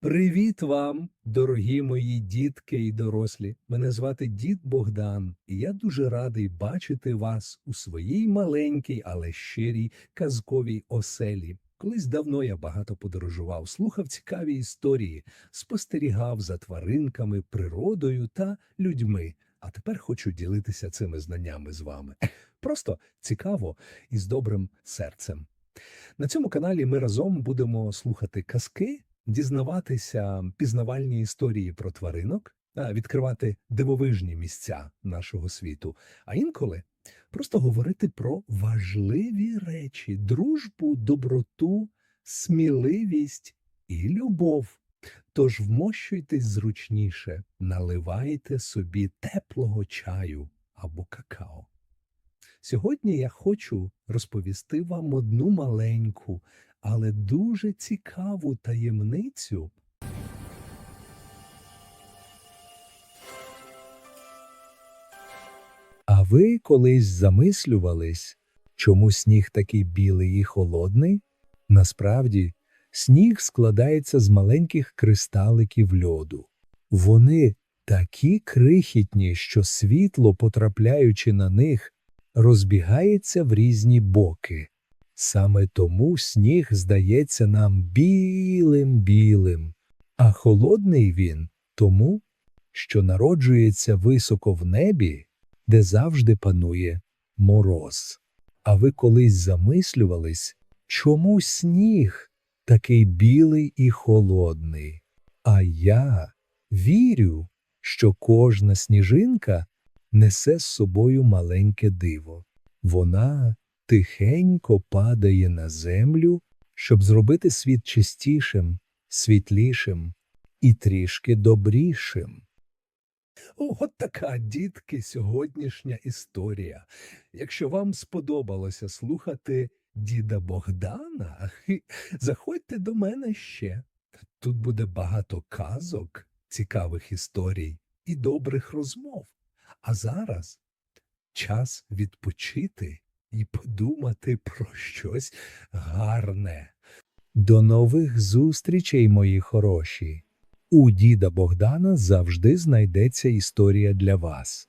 Привіт вам, дорогі мої дітки і дорослі. Мене звати дід Богдан, і я дуже радий бачити вас у своїй маленькій, але щирій казковій оселі. Колись давно я багато подорожував, слухав цікаві історії, спостерігав за тваринками, природою та людьми. А тепер хочу ділитися цими знаннями з вами. Просто цікаво і з добрим серцем. На цьому каналі ми разом будемо слухати казки, дізнаватися пізнавальні історії про тваринок, відкривати дивовижні місця нашого світу, а інколи просто говорити про важливі речі: дружбу, доброту, сміливість і любов. Тож вмощуйтесь зручніше, наливайте собі теплого чаю або какао. Сьогодні я хочу розповісти вам одну маленьку, але дуже цікаву таємницю. А ви колись замислювались, чому сніг такий білий і холодний? Насправді, сніг складається з маленьких кристаликів льоду. Вони такі крихітні, що світло, потрапляючи на них, розбігається в різні боки. Саме тому сніг здається нам білим білим, а холодний він тому, що народжується високо в небі, де завжди панує мороз. А ви колись замислювались, чому сніг такий білий і холодний? А я вірю, що кожна сніжинка несе з собою маленьке диво. Вона тихенько падає на землю, щоб зробити світ чистішим, світлішим і трішки добрішим. От така, дітки, сьогоднішня історія. Якщо вам сподобалося слухати діда Богдана, заходьте до мене ще. Тут буде багато казок, цікавих історій і добрих розмов. А зараз час відпочити і подумати про щось гарне. До нових зустрічей, мої хороші. У діда Богдана завжди знайдеться історія для вас.